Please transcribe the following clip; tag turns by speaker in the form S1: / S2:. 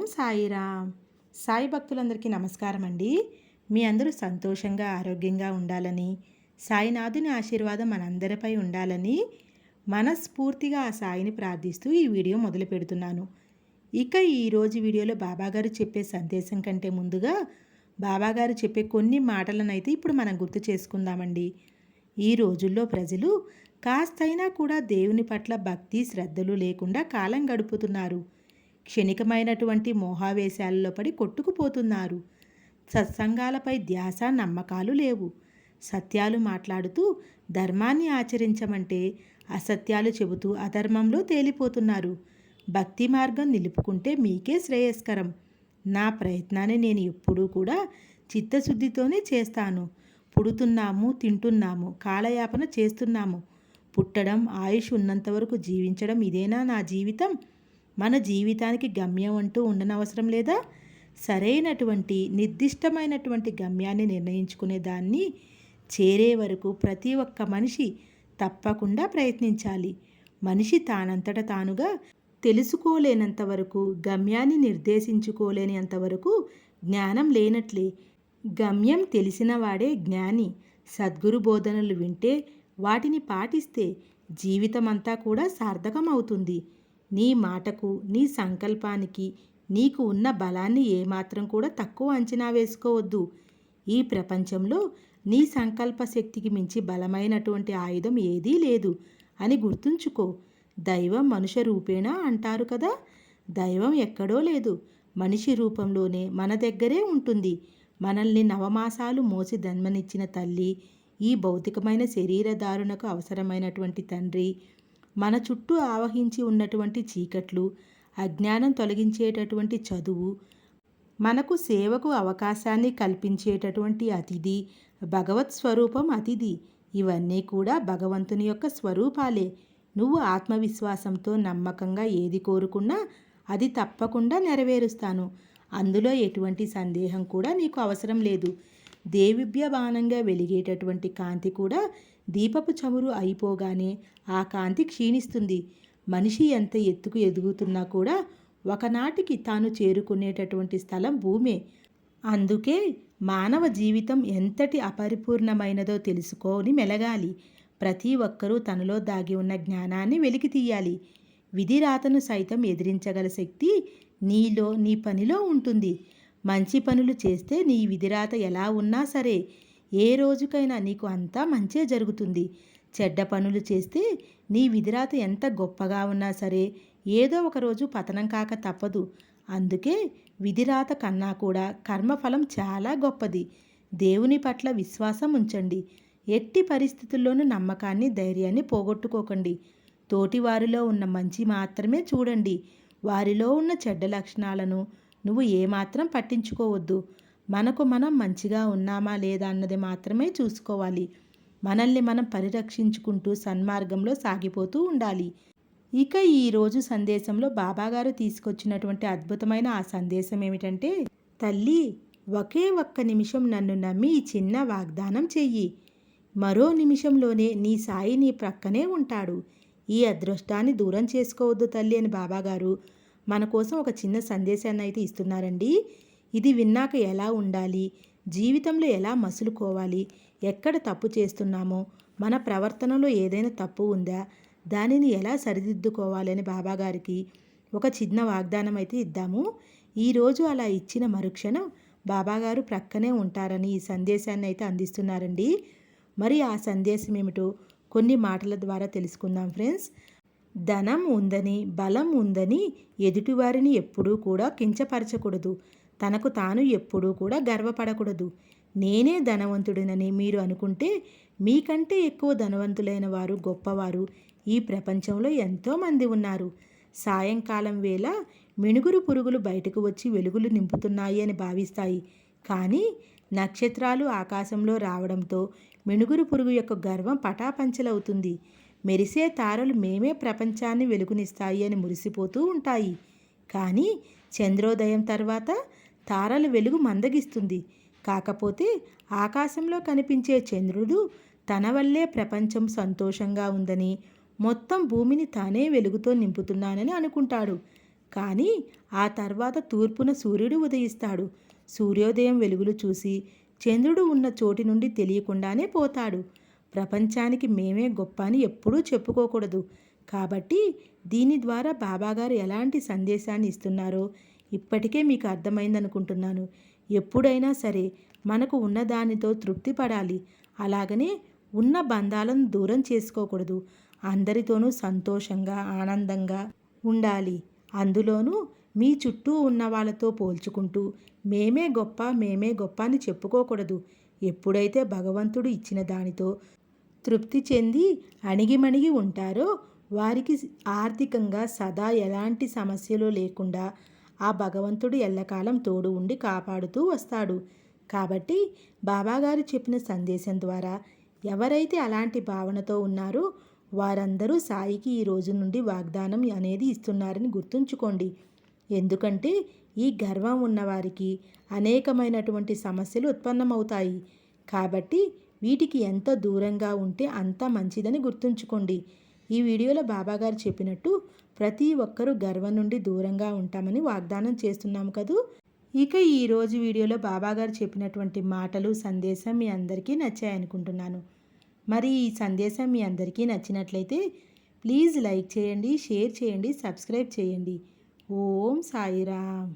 S1: ఓం సాయిరామ్. సాయి భక్తులందరికీ నమస్కారం అండి మీ అందరూ సంతోషంగా ఆరోగ్యంగా ఉండాలని సాయినాథుని ఆశీర్వాదం మనందరిపై ఉండాలని మనస్ఫూర్తిగా ఆ సాయిని ప్రార్థిస్తూ ఈ వీడియో మొదలు పెడుతున్నాను. ఇక ఈరోజు వీడియోలో బాబాగారు చెప్పే సందేశం కంటే ముందుగా బాబాగారు చెప్పే కొన్ని మాటలను అయితే ఇప్పుడు మనం గుర్తు చేసుకుందామండి. ఈ రోజుల్లో ప్రజలు కాస్తైనా కూడా దేవుని పట్ల భక్తి శ్రద్ధలు లేకుండా కాలం గడుపుతున్నారు. క్షణికమైనటువంటి మోహావేశాలలో పడి కొట్టుకుపోతున్నారు. సత్సంగాలపై ధ్యాస నమ్మకాలు లేవు. సత్యాలు మాట్లాడుతూ ధర్మాన్ని ఆచరించమంటే అసత్యాలు చెబుతూ అధర్మంలో తేలిపోతున్నారు. భక్తి మార్గం నిలుపుకుంటే మీకే శ్రేయస్కరం. నా ప్రయత్నాన్ని నేను ఎప్పుడూ కూడా చిత్తశుద్ధితోనే చేస్తాను. పుడుతున్నాము తింటున్నాము కాలయాపన చేస్తున్నాము. పుట్టడం ఆయుష్ ఉన్నంతవరకు జీవించడం ఇదేనా నా జీవితం? మన జీవితానికి గమ్యం అంటూ ఉండనవసరం లేదా? సరైనటువంటి నిర్దిష్టమైనటువంటి గమ్యాన్ని నిర్ణయించుకునే దాన్ని చేరే వరకు ప్రతి ఒక్క మనిషి తప్పకుండా ప్రయత్నించాలి. మనిషి తానంతట తానుగా తెలుసుకోలేనంత వరకు గమ్యాన్ని నిర్దేశించుకోలేనంత వరకు జ్ఞానం లేనట్లే. గమ్యం తెలిసినవాడే జ్ఞాని. సద్గురు బోధనలు వింటే వాటిని పాటిస్తే జీవితమంతా కూడా సార్థకమవుతుంది. నీ మాటకు నీ సంకల్పానికి నీకు ఉన్న బలాన్ని ఏమాత్రం కూడా తక్కువ అంచనా వేసుకోవద్దు. ఈ ప్రపంచంలో నీ సంకల్ప శక్తికి మించి బలమైనటువంటి ఆయుధం ఏదీ లేదు అని గుర్తుంచుకో. దైవం మనుష రూపేణా అంటారు కదా? దైవం ఎక్కడో లేదు. మనిషి రూపంలోనే మన దగ్గరే ఉంటుంది. మనల్ని నవమాసాలు మోసి జన్మనిచ్చిన తల్లి ఈ భౌతికమైన శరీరధారుణకు అవసరమైనటువంటి తండ్రి మన చుట్టూ ఆవహించి ఉన్నటువంటి చీకట్లు అజ్ఞానం తొలగించేటటువంటి చదువు మనకు సేవకు అవకాశాన్ని కల్పించేటటువంటి అతిథి భగవత్ స్వరూపం అతిథి ఇవన్నీ కూడా భగవంతుని యొక్క స్వరూపాలే. నువ్వు ఆత్మవిశ్వాసంతో నమ్మకంగా ఏది కోరుకున్నా అది తప్పకుండా నెరవేరుస్తాను. అందులో ఎటువంటి సందేహం కూడా నీకు అవసరం లేదు. దేవిభ్యబానంగా వెలిగేటటువంటి కాంతి కూడా దీపపు చమురు అయిపోగానే ఆ కాంతి క్షీణిస్తుంది. మనిషి ఎంత ఎత్తుకు ఎదుగుతున్నా కూడా ఒకనాటికి తాను చేరుకునేటటువంటి స్థలం భూమే. అందుకే మానవ జీవితం ఎంతటి అపరిపూర్ణమైనదో తెలుసుకొని మెలగాలి. ప్రతి ఒక్కరూ తనలో దాగి ఉన్న జ్ఞానాన్ని వెలికి తీయాలి. విధిరాతను సైతం ఎదిరించగల శక్తి నీలో నీ పనిలో ఉంటుంది. మంచి పనులు చేస్తే నీ విధిరాత ఎలా ఉన్నా సరే ఏ రోజుకైనా నీకు అంతా మంచే జరుగుతుంది. చెడ్డ పనులు చేస్తే నీ విధిరాత ఎంత గొప్పగా ఉన్నా సరే ఏదో ఒక రోజు పతనం కాక తప్పదు. అందుకే విధిరాత కన్నా కూడా కర్మఫలం చాలా గొప్పది. దేవుని పట్ల విశ్వాసం ఉంచండి. ఎట్టి పరిస్థితుల్లోనూ నమ్మకాన్ని ధైర్యాన్ని పోగొట్టుకోకండి. తోటివారిలో ఉన్న మంచి మాత్రమే చూడండి. వారిలో ఉన్న చెడ్డ లక్షణాలను నువ్వు ఏమాత్రం పట్టించుకోవద్దు. మనకు మనం మంచిగా ఉన్నామా లేదా అన్నది మాత్రమే చూసుకోవాలి. మనల్ని మనం పరిరక్షించుకుంటూ సన్మార్గంలో సాగిపోతూ ఉండాలి. ఇక ఈరోజు సందేశంలో బాబాగారు తీసుకొచ్చినటువంటి అద్భుతమైన ఆ సందేశం ఏమిటంటే తల్లి ఒకే ఒక్క నిమిషం నన్ను నమ్మి ఈ చిన్న వాగ్దానం చెయ్యి. మరో నిమిషంలోనే నీ సాయి నీ ప్రక్కనే ఉంటాడు. ఈ అదృష్టాన్ని దూరం చేసుకోవద్దు తల్లి అని బాబాగారు మన కోసం ఒక చిన్న సందేశాన్ని అయితే ఇస్తున్నారండి. ఇది విన్నాక ఎలా ఉండాలి? జీవితంలో ఎలా మసులుకోవాలి? ఎక్కడ తప్పు చేస్తున్నామో? మన ప్రవర్తనలో ఏదైనా తప్పు ఉందా? దానిని ఎలా సరిదిద్దుకోవాలని బాబాగారికి ఒక చిన్న వాగ్దానం అయితే ఇద్దాము. ఈరోజు అలా ఇచ్చిన మరుక్షణం బాబాగారు ప్రక్కనే ఉంటారని ఈ సందేశాన్ని అయితే అందిస్తున్నారండి. మరి ఆ సందేశం ఏమిటో కొన్ని మాటల ద్వారా తెలుసుకుందాం ఫ్రెండ్స్. ధనం ఉందని బలం ఉందని ఎదుటివారిని ఎప్పుడూ కూడా కించపరచకూడదు. తనకు తాను ఎప్పుడూ కూడా గర్వపడకూడదు. నేనే ధనవంతుడినని మీరు అనుకుంటే మీకంటే ఎక్కువ ధనవంతులైన వారు గొప్పవారు ఈ ప్రపంచంలో ఎంతోమంది ఉన్నారు. సాయంకాలం వేళ మిణుగురు పురుగులు బయటకు వచ్చి వెలుగులు నింపుతున్నాయి అని భావిస్తాయి. కానీ నక్షత్రాలు ఆకాశంలో రావడంతో మిణుగురు పురుగు యొక్క గర్వం పటాపంచలవుతుంది. మెరిసే తారలు మేమే ప్రపంచాన్ని వెలుగునిస్తాయి అని మురిసిపోతూ ఉంటాయి. కానీ చంద్రోదయం తర్వాత తారల వెలుగు మందగిస్తుంది. కాకపోతే ఆకాశంలో కనిపించే చంద్రుడు తన వల్లే ప్రపంచం సంతోషంగా ఉందని మొత్తం భూమిని తానే వెలుగుతో నింపుతున్నానని అనుకుంటాడు. కానీ ఆ తర్వాత తూర్పున సూర్యుడు ఉదయిస్తాడు. సూర్యోదయం వెలుగులు చూసి చంద్రుడు ఉన్న చోటి నుండి తెలియకుండానే పోతాడు. ప్రపంచానికి మేమే గొప్ప అని ఎప్పుడూ చెప్పుకోకూడదు. కాబట్టి దీని ద్వారా బాబాగారు ఎలాంటి సందేశాన్ని ఇస్తున్నారో ఇప్పటికే మీకు అర్థమైందనుకుంటున్నాను. ఎప్పుడైనా సరే మనకు ఉన్న దానితో తృప్తి పడాలి అలాగనే ఉన్న బంధాలను దూరం చేసుకోకూడదు. అందరితోనూ సంతోషంగా ఆనందంగా ఉండాలి. అందులోనూ మీ చుట్టూ ఉన్న వాళ్ళతో పోల్చుకుంటూ మేమే గొప్ప మేమే గొప్ప అని చెప్పుకోకూడదు. ఎప్పుడైతే భగవంతుడు ఇచ్చిన దానితో తృప్తి చెంది అణిగిమణిగి ఉంటారో వారికి ఆర్థికంగా సదా ఎలాంటి సమస్యలు లేకుండా ఆ భగవంతుడు ఎల్లకాలం తోడు ఉండి కాపాడుతూ వస్తాడు. కాబట్టి బాబాగారు చెప్పిన సందేశం ద్వారా ఎవరైతే అలాంటి భావనతో ఉన్నారో వారందరూ సాయికి ఈ రోజు నుండి వాగ్దానం అనేది ఇస్తున్నారని గుర్తుంచుకోండి. ఎందుకంటే ఈ గర్వం ఉన్నవారికి అనేకమైనటువంటి సమస్యలు ఉత్పన్నమవుతాయి. కాబట్టి వీటికి ఎంత దూరంగా ఉంటే అంత మంచిదని గుర్తుంచుకోండి. ఈ వీడియోలో బాబాగారు చెప్పినట్టు ప్రతి ఒక్కరూ గర్వం నుండి దూరంగా ఉంటామని వాగ్దానం చేస్తున్నాము కదూ? ఇక ఈరోజు వీడియోలో బాబాగారు చెప్పినటువంటి మాటలు సందేశం మీ అందరికీ నచ్చాయనుకుంటున్నాను మరి ఈ సందేశం మీ అందరికీ నచ్చినట్లయితే ప్లీజ్ లైక్ చేయండి షేర్ చేయండి సబ్స్క్రైబ్ చేయండి. ఓం సాయిరామ్.